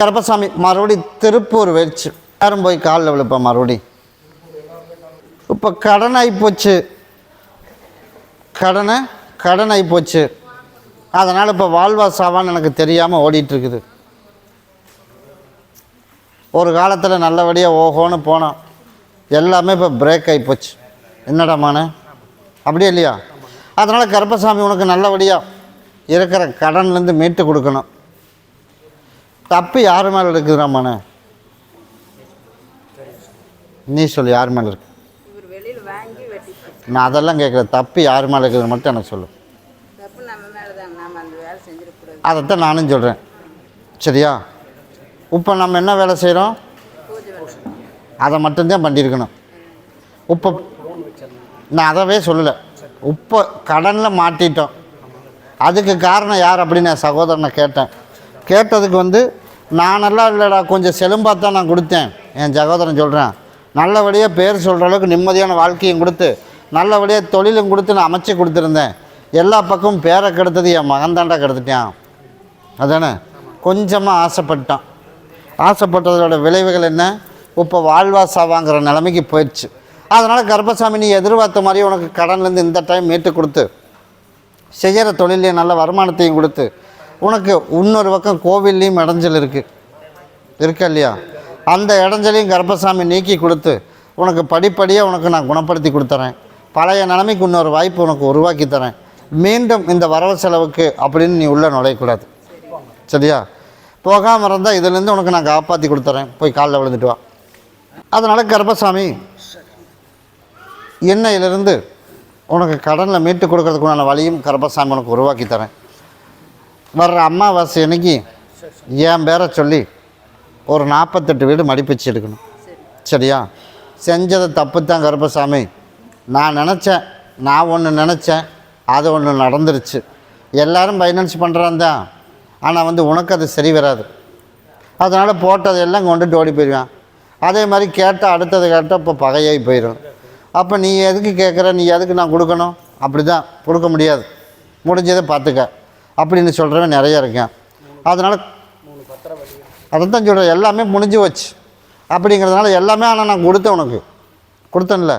கருப்பசாமி மறுபடி திருப்பூர் வச்சு யாரும் போய் காலில் விழுப்பா மறுபடி. இப்போ கடன் ஆகிப்போச்சு கடனை கடன் ஆகிப்போச்சு அதனால் இப்போ வாழ்வா சாவான்னு எனக்கு தெரியாமல் ஓடிட்டுருக்குது. ஒரு காலத்தில் நல்லபடியாக ஓஹோன்னு போனோம். எல்லாமே இப்போ பிரேக் ஆகிப்போச்சு போச்சு. என்னடாமான அப்படியே இல்லையா? அதனால் கருப்பசாமி உனக்கு நல்லபடியாக இருக்கிற கடன்லேருந்து மீட்டு கொடுக்கணும். தப்பு யார் மேலே இருக்குதுறாமான நீ சொல்லு யார் மேலே இருக்கு? நான் அதெல்லாம் கேட்குறேன். தப்பு யார் மேலே இருக்குதுன்னு மட்டும் எனக்கு சொல்லு. அதைத்தான் நானும் சொல்கிறேன் சரியா? இப்போ நம்ம என்ன வேலை செய்கிறோம் அதை மட்டும்தான் பண்ணியிருக்கணும். இப்போ நான் அதவே சொல்லலை. இப்போ கடனில் மாட்டிட்டோம். அதுக்கு காரணம் யார் அப்படின்னு என் சகோதரனை கேட்டேன். கேட்டதுக்கு வந்து நான் நல்லா இல்லைடா கொஞ்சம் செலும்பாக தான் நான் கொடுத்தேன். என் சகோதரன் சொல்கிறேன் நல்லபடியாக பேர் சொல்கிற அளவுக்கு நிம்மதியான வாழ்க்கையும் கொடுத்து நல்லபடியாக தொழிலும் கொடுத்து நான் அமைச்சு கொடுத்துருந்தேன். எல்லா பக்கமும் பேரை கெடுத்தது என் மகன் தாண்டா கெடுத்துட்டான். அதானே? கொஞ்சமாக ஆசைப்பட்டான். ஆசைப்பட்டதோட விளைவுகள் என்ன? இப்போ வாழ்வா சாவாங்கிற நிலைமைக்கு போயிடுச்சு. அதனால் கர்ப்பசாமி நீ எதிர்பார்த்த மாதிரி உனக்கு கடன்லேருந்து இந்த டைம் மீட்டு கொடுத்து செய்கிற தொழிலையும் நல்ல வருமானத்தையும் கொடுத்து உனக்கு இன்னொரு பக்கம் கோவில்லையும் இடைஞ்சல் இருக்குது இருக்கா இல்லையா? அந்த இடைஞ்சலையும் கர்ப்பசாமி நீக்கி கொடுத்து உனக்கு படிப்படியாக உனக்கு நான் குணப்படுத்தி கொடுத்துறேன். பழைய நிலைமைக்கு இன்னொரு வாய்ப்பு உனக்கு உருவாக்கி தரேன். மீண்டும் இந்த வரவு செலவுக்கு அப்படின்னு நீ உள்ளே நுழையக்கூடாது. சரியா? போகாமல் இருந்தால் இதுலேருந்து உனக்கு நான் காப்பாற்றி கொடுத்துறேன். போய் காலில் விழுந்துட்டு வா. அதனால் கர்ப்பசாமி எண்ணெயிலிருந்து உனக்கு கடனில் மீட்டு கொடுக்கறதுக்குண்டான வழியும் கர்ப்பசாமி உனக்கு உருவாக்கி தரேன். வர்ற அம்மாவாசை அன்னைக்கு என் பேரை சொல்லி ஒரு நாற்பத்தெட்டு வீடு மடிப்பிச்சு எடுக்கணும். சரியா? செஞ்சது தப்பு தான் கருப்பசாமி. நான் நினச்சேன் நான் ஒன்று நினச்சேன் அது ஒன்று நடந்துருச்சு. எல்லோரும் ஃபைனான்ஸ் பண்ணுறான் தான் ஆனால் வந்து உனக்கு அது சரி வராது. அதனால் போட்டதெல்லாம் கொண்டுட்டு ஓடி போயிடுவேன் அதே மாதிரி கேட்டால் அடுத்தது கேட்டால் இப்போ பகையாகி போயிடும் அப்போ நீ எதுக்கு கேட்குற நீ எதுக்கு நான் கொடுக்கணும்? அப்படி தான் கொடுக்க முடியாது. முடிஞ்சதை பார்த்துக்க. அப்படின்னு சொல்கிறவன் நிறைய இருக்கேன். அதனால் அதை தான் சொல்கிறேன் எல்லாமே முடிஞ்சு வச்சு அப்படிங்கிறதுனால எல்லாமே ஆனால் நான் கொடுத்தேன் உனக்கு. கொடுத்தேன்ல.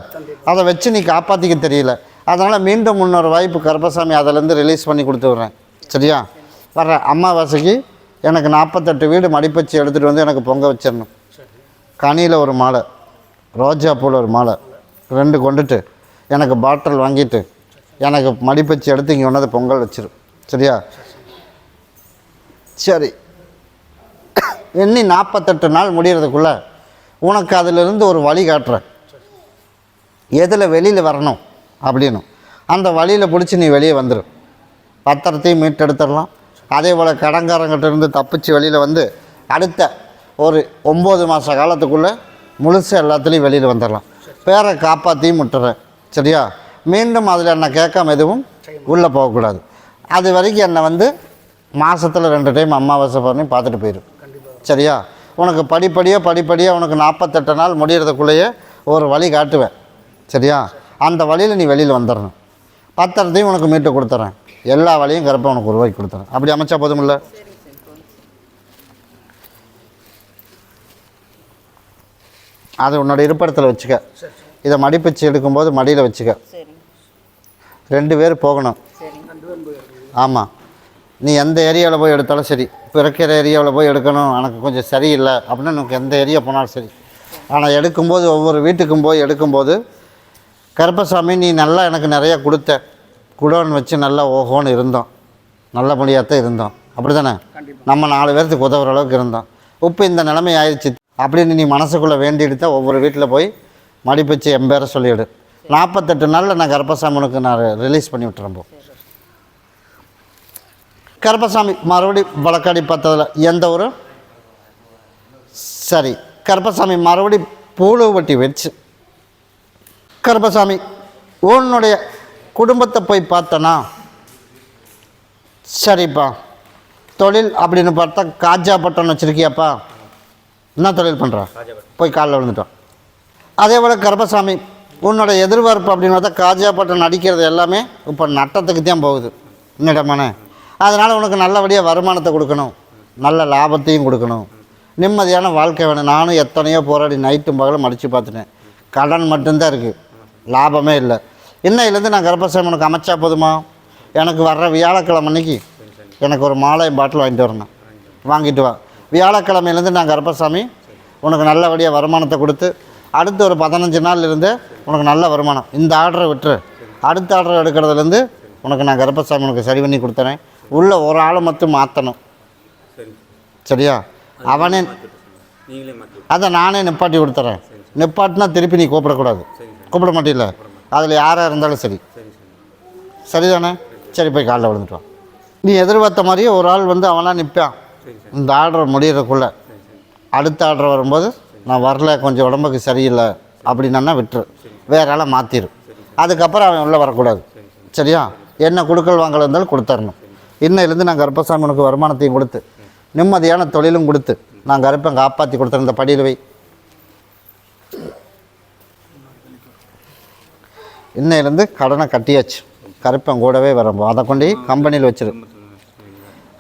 அதை வச்சு நீ காப்பாற்றிக்க தெரியல. அதனால் மீண்டும் முன்னொரு வாய்ப்பு கருப்பசாமி அதிலேருந்து ரிலீஸ் பண்ணி கொடுத்து விட்றேன். சரியா? வர்ற அம்மாவாசைக்கு எனக்கு நாற்பத்தெட்டு வீடு மடிப்பச்சு எடுத்துகிட்டு வந்து எனக்கு பொங்க வச்சிடணும். கனியில் ஒரு மாலை ரோஜா பூவில் ஒரு மாலை ரெண்டு கொண்டுட்டு எனக்கு பாட்டில் வாங்கிட்டு எனக்கு மடிப்பச்சு எடுத்து இங்கே ஒன்றது பொங்கல் வச்சிரு. சரியா? சரி. எண்ணி நாற்பத்தெட்டு நாள் முடியறதுக்குள்ள உனக்கு அதிலிருந்து ஒரு வழி காட்டுறேன். எதில் வெளியில் வரணும் அப்படின்னு. அந்த வழியில் பிடிச்சி நீ வெளியே வந்துடு பத்திரத்தையும் மீட்டெடுத்துடலாம். அதே போல் கடங்காரங்கிட்ட இருந்து தப்பிச்சு வெளியில் வந்து அடுத்த ஒரு ஒம்பது மாத காலத்துக்குள்ளே முழுசாக எல்லாத்துலேயும் வெளியில் வந்துடலாம். பேரை காப்பாற்றியும் விட்டுறேன். சரியா? மீண்டும் அதில் என்ன கேட்காம எதுவும் உள்ளே போகக்கூடாது. அது வரைக்கும் என்னை வந்து மாதத்தில் ரெண்டு டைம் அமாவாசை பண்ணி பார்த்துட்டு போயிடும் சரியா? உனக்கு படிப்படியாக படிப்படியாக உனக்கு நாற்பத்தெட்டு நாள் முடியறதுக்குள்ளேயே ஒரு வழி காட்டுவேன். சரியா? அந்த வழியில் நீ வெளியில் வந்துடணும் பத்திரத்தையும் உனக்கு மீட்டு கொடுத்துறேன். எல்லா வழியும் கரெக்டாக உனக்கு உருவாக்கி கொடுத்துறேன். அப்படி அமைச்சா போதுமில்ல? அது உன்னோட இருப்பிடத்தில் வச்சுக்க. இதை மடிப்பிச்சு எடுக்கும்போது மடியில் வச்சுக்க. ரெண்டு பேர் போகணும். ஆமாம் நீ எந்த ஏரியாவில் போய் எடுத்தாலும் சரி. பிறக்கிற ஏரியாவில் போய் எடுக்கணும். எனக்கு கொஞ்சம் சரியில்லை அப்படின்னு எனக்கு எந்த ஏரியா போனாலும் சரி. ஆனால் எடுக்கும்போது ஒவ்வொரு வீட்டுக்கும் போய் எடுக்கும்போது கருப்பசாமி நீ நல்லா எனக்கு நிறைய கொடுத்த குடோன் வச்சு நல்லா ஓஹோன்னு இருந்தோம். நல்லபடியாக தான் இருந்தோம். அப்படி தானே நம்ம நாலு பேர்த்துக்கு உதவுற அளவுக்கு இருந்தோம். இப்போ இந்த நிலைமை ஆயிடுச்சு அப்படின்னு நீ மனசுக்குள்ளே வேண்டிட்டு தான் ஒவ்வொரு வீட்டில் போய் மடிப்பிச்சு எம்பேரை சொல்லிவிடு நாற்பத்தெட்டு நாளில் நான் கருப்பசாமி உனக்கு நான் ரிலீஸ் பண்ணி விட்டுறேன் போ. கருப்பசாமி மறுபடி வழக்காடி பார்த்ததில் எந்த ஊர்? சரி கருப்பசாமி மறுபடி பூலுவட்டி வச்சு கருப்பசாமி உன்னுடைய குடும்பத்தை போய் பார்த்தனா? சரிப்பா. தொழில் அப்படின்னு பார்த்தா காஜா பட்டம் வச்சுருக்கியாப்பா? என்ன தொழில் பண்ணுற போய் காலில் விழுந்துட்டோம். அதே போல் கருப்பசாமி உன்னோட எதிர்பார்ப்பு அப்படின்னு பார்த்தா காஜா பட்டம் நடிக்கிறது எல்லாமே இப்போ நட்டத்துக்கு தான் போகுது. என்னிடமானே அதனால் உனக்கு நல்லபடியாக வருமானத்தை கொடுக்கணும். நல்ல லாபத்தையும் கொடுக்கணும். நிம்மதியான வாழ்க்கை வேணும். நானும் எத்தனையோ போராடி நைட்டும் பகலும் மடித்து பார்த்துட்டேன். கடன் மட்டும்தான் இருக்குது லாபமே இல்லை. இன்னையிலேருந்து நான் கர்ப்பசாமி உனக்கு அமைச்சா போதுமா? எனக்கு வர்ற வியாழக்கிழமை அன்னைக்கு எனக்கு ஒரு மாலை பாட்டில் வாங்கிட்டு வரணும். வாங்கிட்டு வா. வியாழக்கிழமையிலேருந்து நான் கர்ப்பசாமி உனக்கு நல்லபடியாக வருமானத்தை கொடுத்து அடுத்து ஒரு பதினஞ்சு நாள்லேருந்து உனக்கு நல்ல வருமானம். இந்த ஆர்டரை விட்டுரு. அடுத்த ஆர்டர் எடுக்கிறதுலேருந்து உனக்கு நான் கர்ப்பசாமி உனக்கு சரி பண்ணி கொடுத்துறேன். உள்ள ஒரு ஆளை மட்டும் மாற்றணும் சரி. சரியா? அவனே அதை நானே நிப்பாட்டி கொடுத்துறேன். நிப்பாட்டினா திருப்பி நீ கூப்பிடக்கூடாது. கூப்பிட மாட்டில்ல? அதில் யாராக இருந்தாலும் சரி. சரி சரி. சரிதானே? சரி போய் காலைல விழுந்துட்டு வா. நீ எதிர்பார்த்த மாதிரியே ஒரு ஆள் வந்து அவனாக நிற்பான் இந்த ஆர்டர் முடியறதுக்குள்ளே. அடுத்த ஆர்டர் வரும்போது நான் வரல கொஞ்சம் உடம்புக்கு சரியில்லை அப்படின்னா விட்டுரு. வேற ஆளை மாற்றிடு அதுக்கப்புறம் அவன் உள்ளே வரக்கூடாது. சரியா? என்ன கொடுக்கல் வாங்கல் இருந்தாலும் கொடுத்தரணும். இன்னையிலேருந்து நான் கர்ப்பசாமி உனக்கு வருமானத்தையும் கொடுத்து நிம்மதியான தொழிலும் கொடுத்து நான் கருப்பை காப்பாற்றி கொடுத்துருந்த இந்த படியில் இன்னையிலேருந்து கடனை கட்டியாச்சு. கருப்பன் கூடவே வரும் அதை கொண்டு கம்பெனியில் வச்சிரு.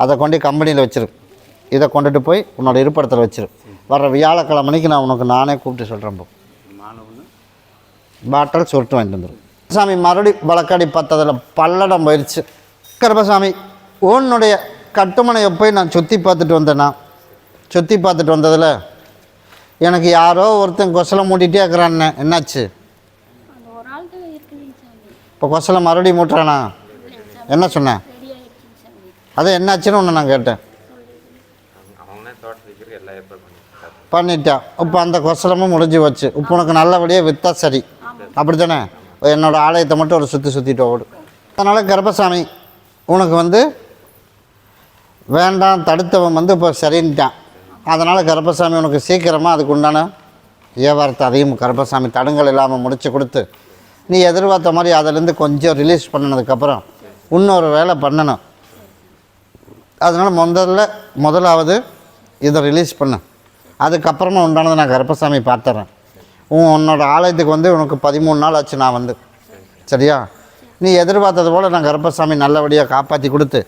அதை கொண்டு கம்பெனியில் வச்சிரு. இதை கொண்டுட்டு போய் உன்னோட இருப்பிடத்தில் வச்சிரு. வர்ற வியாழக்கிழமைக்கு நான் உனக்கு நானே கூப்பிட்டு சொல்கிறேன் போ. சுருட்டு வாங்கிட்டு வந்துடும் சாமி மறுபடி வழக்காடி பார்த்ததில் பல்லடம் போயிடுச்சு கருப்பசாமி உன்னுடைய கட்டுமனையை போய் நான் சுற்றி பார்த்துட்டு வந்தேன்னா சுற்றி பார்த்துட்டு வந்ததில் எனக்கு யாரோ ஒருத்தன் கொசலை மூட்டிகிட்டே இருக்கிறான்னு. என்னாச்சு? இப்போ கொசலை மறுபடியும் மூட்டுறானா? என்ன சொன்னேன் அது என்னாச்சுன்னு ஒன்று நான் கேட்டேன். பண்ணிட்டான் இப்போ அந்த கொசலமும் முடிஞ்சு வச்சு இப்போ உனக்கு நல்லபடியாக விற்றா சரி. அப்படி தானே என்னோடய ஆலயத்தை மட்டும் ஒரு சுற்றி சுற்றிட்டு ஓடு. அதனால் கர்ப்பசாமி உனக்கு வந்து வேண்டாம் தடுத்தவன் வந்து இப்போ சரின்ட்டான். அதனால் கருப்பசாமி உனக்கு சீக்கிரமாக அதுக்கு உண்டான வியாபாரத்தை அதையும் கருப்பசாமி தடங்கள் இல்லாமல் முடிச்சு கொடுத்து நீ எதிர்பார்த்த மாதிரி அதிலேருந்து கொஞ்சம் ரிலீஸ் பண்ணினதுக்கப்புறம் இன்னொரு வேலை பண்ணணும். அதனால் முதல்ல முதலாவது இதை ரிலீஸ் பண்ணு. அதுக்கப்புறமா உண்டானதை நான் கருப்பசாமி பார்த்துறேன். உன் உன்னோட ஆலயத்துக்கு வந்து உனக்கு பதிமூணு நாள் ஆச்சு நான் வந்து. சரியா? நீ எதிர்பார்த்தது போல் நான் கருப்பசாமி நல்லபடியாக காப்பாற்றி கொடுத்து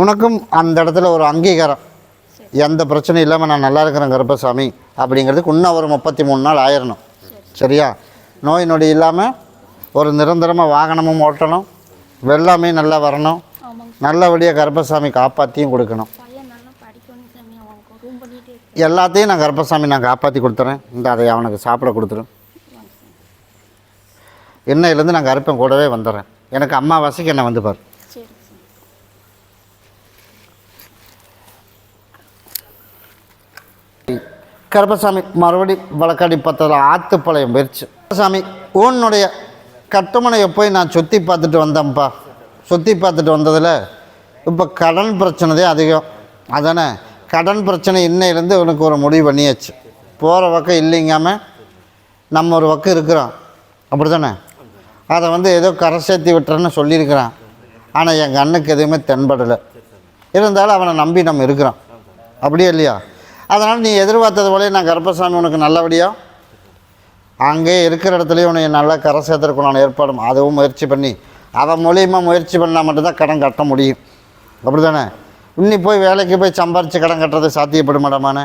உனக்கும் அந்த இடத்துல ஒரு அங்கீகாரம். எந்த பிரச்சனையும் இல்லாமல் நான் நல்லா இருக்கிறேன் கருப்பசாமி அப்படிங்கிறதுக்கு இன்னும் ஒரு முப்பத்தி மூணு நாள் ஆயிரணும். சரியா? நோய் நொடி இல்லாமல் ஒரு நிரந்தரமாக வாகனமும் ஓட்டணும். வெள்ளாமே நல்லா வரணும். நல்லபடியாக கருப்பசாமி காப்பாற்றியும் கொடுக்கணும். எல்லாத்தையும் நான் கருப்பசாமி நான் காப்பாற்றி கொடுத்துறேன். இந்த அதை அவனுக்கு சாப்பிட கொடுத்துரும் இன்னையிலேருந்து நான் கருப்பன் கூடவே வந்துடுறேன். எனக்கு அம்மாவாசைக்கு என்னை வந்து பார். கருப்பசாமி மறுபடி வழக்காடி பத்ததில் ஆத்துப்பாளையம் போயிடுச்சு கருப்பசாமி உன்னுடைய கட்டுமனையை போய் நான் சுற்றி பார்த்துட்டு வந்தேன்ப்பா. சுற்றி பார்த்துட்டு வந்ததில் இப்போ கடன் பிரச்சனை தான் அதிகம். அதானே? கடன் பிரச்சனை இன்னையிலேருந்து உனக்கு ஒரு முடிவு பண்ணியாச்சு. போகிற பக்கம் இல்லைங்காம நம்ம ஒரு பக்கம் இருக்கிறோம். அப்படி தானே அதை வந்து ஏதோ கரை சேர்த்தி விட்டுறேன்னு சொல்லியிருக்கிறான். ஆனால் எங்கள் அண்ணுக்கு எதுவுமே தென்படலை. இருந்தாலும் அவனை நம்பி நம்ம இருக்கிறோம். அப்படியே இல்லையா? அதனால் நீ எதிர்பார்த்தது போலே நான் கருப்பசாமி உனக்கு நல்லபடியாக அங்கேயே இருக்கிற இடத்துலையும் உன்னை நல்லா கரை சேர்த்துறதுக்கு நான் ஏற்பாடும் அதுவும் முயற்சி பண்ணி. அவன் மூலியமாக முயற்சி பண்ணால் மட்டும்தான் கடன் கட்ட முடியும். அப்படி தானே இன்னி போய் வேலைக்கு போய் சம்பாரித்து கடன் கட்டுறது சாத்தியப்படும் மாட்டோமானே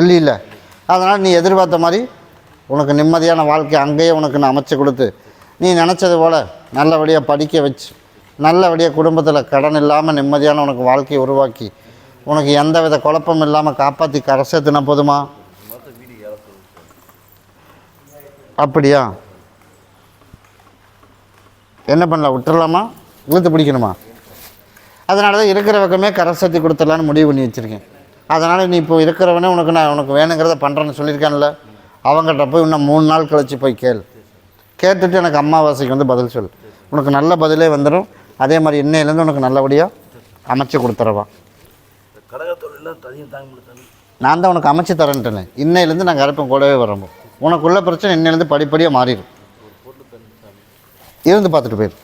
இல்லை இல்லை. அதனால் நீ எதிர்பார்த்த மாதிரி உனக்கு நிம்மதியான வாழ்க்கை அங்கேயே உனக்கு நான் அமைச்சு கொடுத்து நீ நினச்சது போல் நல்லபடியாக படிக்க வச்சு நல்லபடியாக குடும்பத்தில் கடன் இல்லாமல் நிம்மதியான உனக்கு வாழ்க்கையை உருவாக்கி உனக்கு எந்த வித குழப்பம் இல்லாமல் காப்பாற்றி கரை சேர்த்துனா போதுமா? அப்படியா? என்ன பண்ணலாம்? விட்டுறலாமா? இழுத்து பிடிக்கணுமா? அதனால தான் இருக்கிற பக்கமே கரை சேர்த்து கொடுத்துடலான்னு முடிவு பண்ணி வச்சுருக்கேன். அதனால் நீ இப்போ இருக்கிறவனே உனக்கு நான் உனக்கு வேணுங்கிறத பண்ணுறேன்னு சொல்லியிருக்கேன்ல அவங்ககிட்ட போய் இன்னும் மூணு நாள் கழிச்சு போய் கேள். கேட்டுட்டு எனக்கு அம்மாவாசைக்கு வந்து பதில் சொல் உனக்கு நல்ல பதிலே வந்துடும் அதே மாதிரி இன்னையிலேருந்து உனக்கு நல்லபடியாக அமைச்சு நான் தான் உனக்கு அமைச்சு தரேன்ட்டேன். இன்னையிலேருந்து நாங்கள் கருப்பம் கூடவே வரம்போ உனக்குள்ள பிரச்சனை இன்னையிலேருந்து படிப்படியாக மாறிடும். இருந்து பார்த்துட்டு போயிரு.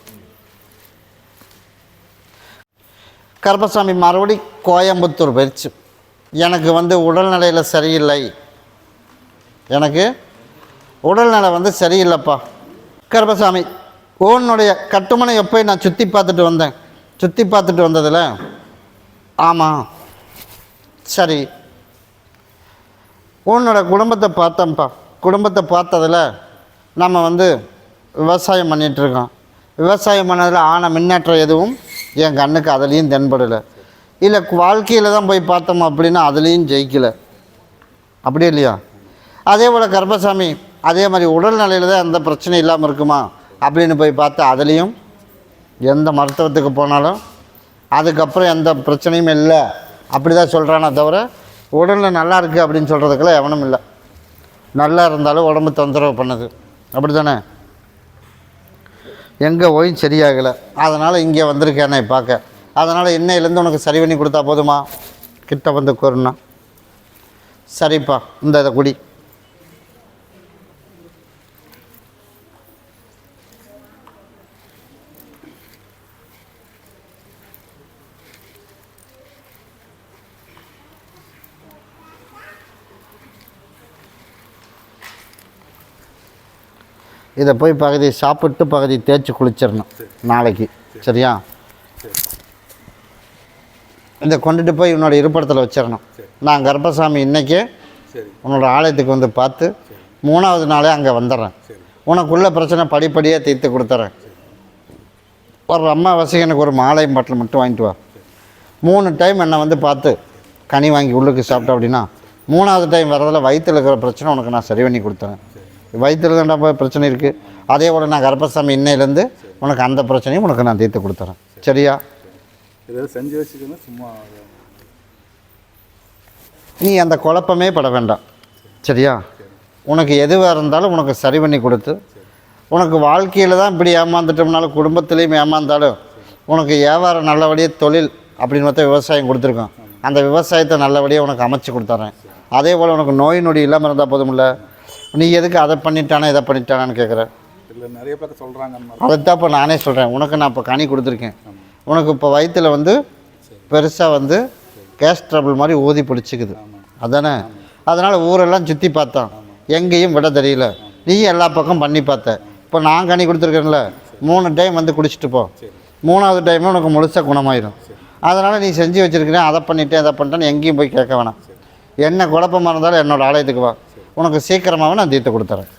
கருப்பசாமி மறுபடி கோயம்புத்தூர் போயிடுச்சு எனக்கு வந்து உடல்நிலையில் சரியில்லை. எனக்கு உடல்நிலை வந்து சரியில்லைப்பா. கருப்பசாமி உன்னுடைய கட்டுமனை எப்போ நான் சுற்றி பார்த்துட்டு வந்தேன்? சுற்றி பார்த்துட்டு வந்ததில்? ஆமாம் சரி. உன்னோட குடும்பத்தை பார்த்தோம்ப்பா குடும்பத்தை பார்த்ததில் நம்ம வந்து விவசாயம் பண்ணிகிட்ருக்கோம் விவசாயம் பண்ணதில் ஆன முன்னேற்றம் எதுவும் என் கண்ணுக்கு அதுலேயும் தென்படலை. இல்லை வாழ்க்கையில் தான் போய் பார்த்தோம் அப்படின்னா அதுலேயும் ஜெயிக்கலை. அப்படி இல்லையா? அதே போல் கர்பசாமி அதே மாதிரி உடல்நிலையில் தான் எந்த பிரச்சனையும் இல்லாமல் இருக்குமா அப்படின்னு போய் பார்த்தா அதுலேயும் எந்த மருத்துவத்துக்கு போனாலும் அதுக்கப்புறம் எந்த பிரச்சனையும் இல்லை. அப்படி தான் சொல்கிறானே தவிர உடலில் நல்லா இருக்குது அப்படின்னு சொல்கிறதுக்கெல்லாம் எவனும் இல்லை. நல்லா இருந்தாலும் உடம்பு தொந்தரவு பண்ணுது. அப்படி தானே எங்கே போய் சரியாகலை. அதனால் இங்கே வந்திருக்கேனே பார்க்க. அதனால் இன்னையிலேருந்து உனக்கு சரி பண்ணி கொடுத்தா போதுமா? கிட்ட வந்து கூறுனா. சரிப்பா இந்த இதை குடி. இதை போய் பகுதி சாப்பிட்டு பகுதி தேய்ச்சி குளிச்சிடணும் நாளைக்கு. சரியா? இதை கொண்டுட்டு போய் உன்னோட இருப்பிடத்தில் வச்சிடணும். நான் கர்ப்பசாமி இன்னைக்கே உன்னோட ஆலயத்துக்கு வந்து பார்த்து மூணாவது நாளே அங்கே வந்துடுறேன். உனக்குள்ள பிரச்சனை படிப்படியாக தீர்த்து கொடுத்துட்றேன் ஒரு அம்மா எனக்கு ஒரு மாலை பாட்டில் மட்டும் வாங்கிட்டு வா. மூணு டைம் என்னை வந்து பார்த்து கனி வாங்கி உள்ளுக்கு சாப்பிட்டேன் அப்படின்னா மூணாவது டைம் வரதில் வயிற்றில் இருக்கிற பிரச்சனை உனக்கு நான் சரி பண்ணி கொடுத்துறேன். வயிற்றில் தான்டா போய் பிரச்சனை இருக்குது அதே போல் நான் கர்ப்பசாமி இன்னையிலேருந்து உனக்கு அந்த பிரச்சனையும் உனக்கு நான் தீர்த்து கொடுத்துறேன். சரியா? ஏதாவது செஞ்சு வச்சுக்கணும் சும்மா நீ அந்த குழப்பமே பட வேண்டாம். சரியா? உனக்கு எதுவாக இருந்தாலும் உனக்கு சரி பண்ணி கொடுத்து உனக்கு வாழ்க்கையில் தான் இப்படி ஏமாந்துட்டோம்னாலும் குடும்பத்துலேயும் ஏமாந்தாலும் உனக்கு வியாபாரம் நல்லபடியாக தொழில் அப்படின்னு பார்த்தா விவசாயம் கொடுத்துருக்கோம் அந்த விவசாயத்தை நல்லபடியாக உனக்கு அமைச்சு கொடுத்துட்றேன் அதே போல் உனக்கு நோய் நொடி இல்லாமல் இருந்தால் போதுமில்ல. நீ எதுக்கு அதை பண்ணிட்டானே இதை பண்ணிட்டானான்னு கேட்குற இல்லை நிறைய பேர் சொல்கிறாங்க அதைத்தான் இப்போ நானே சொல்கிறேன் உனக்கு நான் இப்போ கனி கொடுத்துருக்கேன். உனக்கு இப்போ வயிற்றில் வந்து பெருசாக வந்து கேஸ் ட்ரபிள் மாதிரி ஊதி பிடிச்சிக்குது. அதானே? அதனால் ஊரெல்லாம் சுற்றி பார்த்தான். எங்கேயும் விட தெரியல. நீயும் எல்லா பக்கம் பண்ணி பார்த்த. இப்போ நான் கனி கொடுத்துருக்கேன்ல. மூணு டைம் வந்து குடிச்சிட்டு போ. மூணாவது டைமே உனக்கு முழுசாக குணமாயிடும் அதனால் நீ செஞ்சு வச்சுருக்கிறேன் அதை பண்ணிட்டேன் அதை பண்ணிட்டேன்னு எங்கேயும் போய் கேட்க வேணாம். என்ன குழப்பமாக இருந்தாலும் என்னோட ஆலயத்துக்கு வா. உனக்கு சீக்கிரமாகவே நான் தீர்த்து கொடுத்துறேன்.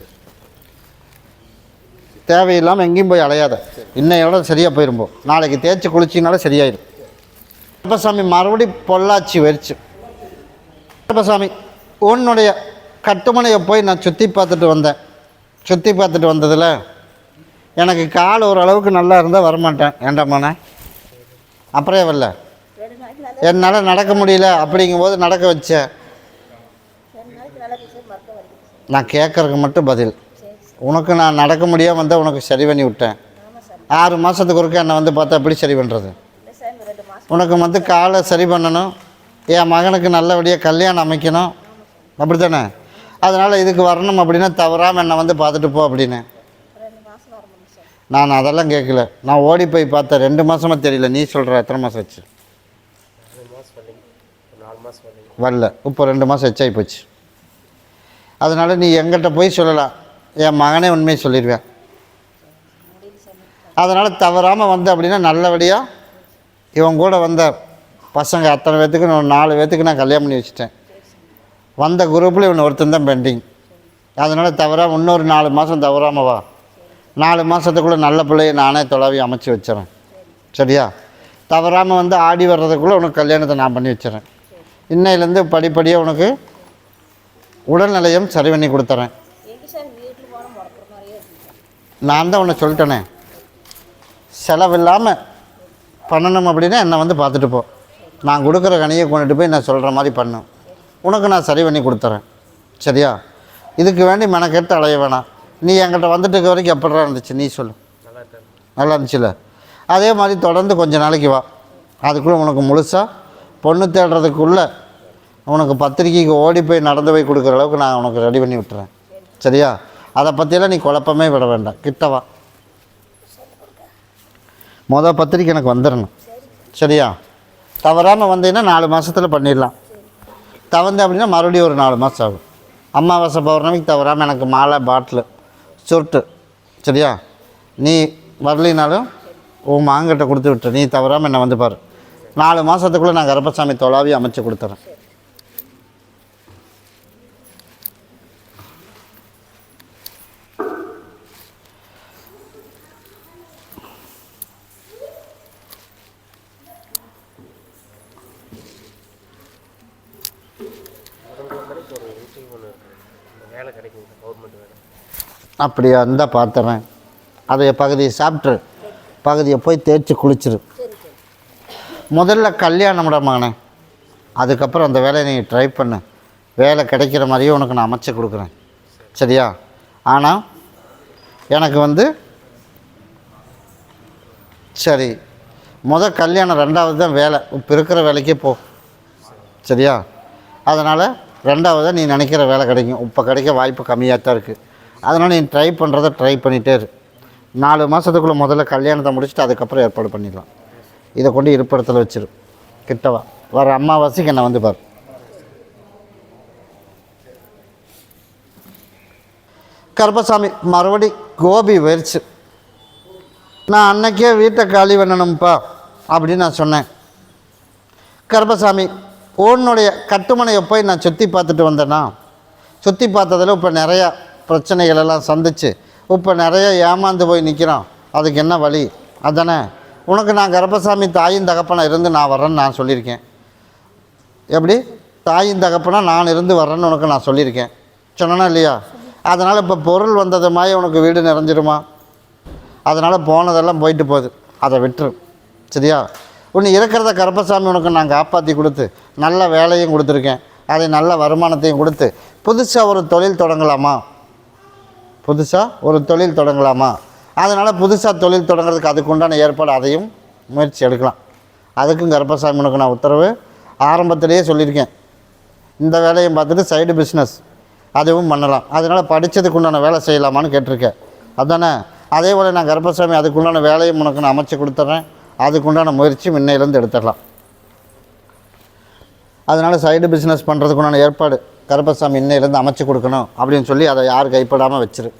தேவையில்லாமல் எங்கேயும் போய் அலையாத. இன்னையோட சரியாக போயிரும்போ. நாளைக்கு தேய்ச்சி குளிச்சினாலும் சரியாயிடும் கருப்பசாமி மறுபடி பொள்ளாச்சி வரிச்சு கருப்பசாமி உன்னுடைய கட்டுமனையை போய் நான் சுற்றி பார்த்துட்டு வந்தேன். சுற்றி பார்த்துட்டு வந்ததில் எனக்கு கால் ஓரளவுக்கு நல்லா இருந்தால் வரமாட்டேன். ஏண்டாமாண்ணே அப்புறம் வரல? என்னால் நடக்க முடியல. அப்படிங்கும்போது நடக்க வச்சேன் நான் கேட்குறதுக்கு மட்டும் பதில். உனக்கு நான் நடக்க முடியாமல் வந்தால் உனக்கு சரி பண்ணி விட்டேன். ஆறு மாதத்துக்கு ஒருக்க என்னை வந்து பார்த்தா எப்படி சரி பண்ணுறது உனக்கு வந்து காலை சரி பண்ணணும். என் மகனுக்கு நல்லபடியாக கல்யாணம் அமைக்கணும். அப்படி தானே அதனால் இதுக்கு வரணும் அப்படின்னா தவறாமல் என்னை வந்து பார்த்துட்டு போ அப்படின்னு. நான் அதெல்லாம் கேட்கல. நான் ஓடி போய் பார்த்தேன். ரெண்டு மாதமாக தெரியல. நீ சொல்கிற எத்தனை மாதம் ஆச்சு? வரல. இப்போ ரெண்டு மாதம் எச்சாகி போச்சு. அதனால் நீ எங்கிட்ட போய் சொல்லலாம். என் மகனே உண்மையை சொல்லிடுவேன். அதனால் தவறாமல் வந்த அப்படின்னா நல்லபடியாக இவன் கூட வந்த பசங்க அத்தனை பேர்த்துக்கு நான் நாலு பேர்த்துக்கு நான் கல்யாணம் பண்ணி வச்சுட்டேன். வந்த குரூப்பில் இவன் ஒருத்தன் தான் பெண்டிங் அதனால் தவறாக இன்னொரு நாலு மாதம் தவறாமல் வா. நாலு மாதத்துக்குள்ளே நல்ல பிள்ளையை நானே தொலைவி அமைச்சு வச்சிடறேன். சரியா? தவறாமல் வந்து ஆடி வர்றதுக்குள்ளே உனக்கு கல்யாணத்தை நான் பண்ணி வச்சுறேன் இன்னையிலேருந்து படிப்படியாக உனக்கு உடல்நிலையும் சரி பண்ணி கொடுத்துறேன். நான் தான் உன்னை சொல்லிட்டேனே. செலவில்லாமல் பண்ணணும் அப்படின்னா என்னை வந்து பார்த்துட்டு போ. நான் கொடுக்குற கனியை கொண்டுட்டு போய் நான் சொல்கிற மாதிரி பண்ணு. உனக்கு நான் சரி பண்ணி கொடுத்துறேன். சரியா? இதுக்கு வேண்டி மெனக்கெட்டு அலைய வேணாம். நீ என்கிட்ட வந்துட்டு இருக்க வரைக்கும் எப்படிடா இருந்துச்சு? நீ சொல்லு. நல்லா இருந்துச்சுல்ல அதே மாதிரி தொடர்ந்து கொஞ்ச நாளைக்கு வா. அதுக்குள்ளே உனக்கு முழுசாக பொண்ணு தேடுறதுக்குள்ளே உனக்கு பத்திரிக்கைக்கு ஓடி போய் நடந்து போய் கொடுக்குற அளவுக்கு நான் உனக்கு ரெடி பண்ணி விட்டுறேன். சரியா? அதை பற்றியெல்லாம் நீ குழப்பமே விட வேண்டாம். கிட்டவா? மொதல் பத்திரிக்கை எனக்கு வந்துடணும் சரியா? தவறாமல் வந்தீங்கன்னா நாலு மாதத்தில் பண்ணிடலாம். தவந்து அப்படின்னா மறுபடியும் ஒரு நாலு மாதம் ஆகும். அமாவாசை பௌர்ணமிக்கு தவறாமல் எனக்கு மாலை பாட்டிலு சுருட்டு. சரியா? நீ வரலினாலும் உன் மாங்கிட்ட கொடுத்து விட்டு நீ தவறாமல் என்னை வந்து பாரு. நாலு மாதத்துக்குள்ளே நான் கருப்பசாமி தொலாவி அமைச்சு கொடுத்துறேன். வேலை கிடைக்குங்க கவர்மெண்ட் வேலை. அப்படியா இருந்தால் பார்த்துறேன். அதை பகுதியை சாப்பிட்ரு பகுதியை போய் தேய்ச்சி குளிச்சிரு. முதல்ல கல்யாணம் மகனே அதுக்கப்புறம் அந்த வேலையை நீ ட்ரை பண்ணு. வேலை கிடைக்கிற மாதிரியே உனக்கு நான் அமைச்சு கொடுக்குறேன். சரியா? ஆனால் எனக்கு வந்து சரி முத கல்யாணம் ரெண்டாவது தான் வேலை. இப்போ இருக்கிற வேலைக்கே போ. சரியா? அதனால் ரெண்டாவது நீ நினைக்கிற வேலை கிடைக்கும். இப்போ கிடைக்க வாய்ப்பு கம்மியாக தான் இருக்குது அதனால் நீ ட்ரை பண்ணுறத ட்ரை பண்ணிகிட்டே இரு. நாலு மாதத்துக்குள்ளே முதல்ல கல்யாணத்தை முடிச்சுட்டு அதுக்கப்புறம் ஏற்பாடு பண்ணிடலாம். இதை கொண்டு இருப்பிடத்தில் வச்சிரு. கிட்டவா வர அம்மாவாசிக்கு என்னை வந்து பார். கருப்பசாமி மறுபடி கோபி போயிடுச்சு நான் அன்னைக்கே வீட்டை காலி பண்ணணும்ப்பா அப்படின்னு நான் சொன்னேன். கருப்பசாமி உன்னுடைய கட்டுமனையை போய் நான் சுற்றி பார்த்துட்டு வந்தேன்னா சுற்றி பார்த்ததில் இப்போ நிறையா பிரச்சனைகள் எல்லாம் சந்திச்சு இப்போ நிறைய ஏமாந்து போய் நிற்கிறோம் அதுக்கு என்ன வழி? அதானே? உனக்கு நான் கருப்பசாமி தாயும் தகப்பனை இருந்து நான் வரேன்னு நான் சொல்லியிருக்கேன். எப்படி? தாயின் தகப்பனா நான் இருந்து வர்றேன்னு உனக்கு நான் சொல்லியிருக்கேன். சொன்னனா இல்லையா? அதனால் இப்போ பொருள் வந்தது மாதிரி உனக்கு வீடு நிறைஞ்சிருமா? அதனால் போனதெல்லாம் போயிட்டு போகுது. அதை விட்டுரு. சரியா? உன்னை இருக்கிறத கருப்பசாமி உனக்கு நான் காப்பாற்றி கொடுத்து நல்ல வேலையும் கொடுத்துருக்கேன். அதை நல்ல வருமானத்தையும் கொடுத்து புதுசாக ஒரு தொழில் தொடங்கலாமா? புதுசாக ஒரு தொழில் தொடங்கலாமா? அதனால் புதுசாக தொழில் தொடங்குறதுக்கு அதுக்குண்டான ஏற்பாடு அதையும் முயற்சி எடுக்கலாம். அதுக்கும் கருப்பசாமி உனக்கு நான் உத்தரவு ஆரம்பத்திலேயே சொல்லியிருக்கேன். இந்த வேலையும் பார்த்துட்டு சைடு பிஸ்னஸ் அதுவும் பண்ணலாம். அதனால் படித்ததுக்கு உண்டான வேலை செய்யலாமான்னு கேட்டிருக்கேன். அதானே? அதே போல் நான் கருப்பசாமி அதுக்குண்டான வேலையும் உனக்கு நான் அமைச்சு கொடுத்துட்றேன் அதுக்குண்டான முயற்சி முன்னையிலேருந்து எடுத்துடலாம். அதனால் சைடு பிஸ்னஸ் பண்ணுறதுக்குண்டான ஏற்பாடு கருப்பசாமி இன்னையிலேருந்து அமைச்சு கொடுக்கணும் அப்படின்னு சொல்லி அதை யார் கைப்படாமல் வச்சிரு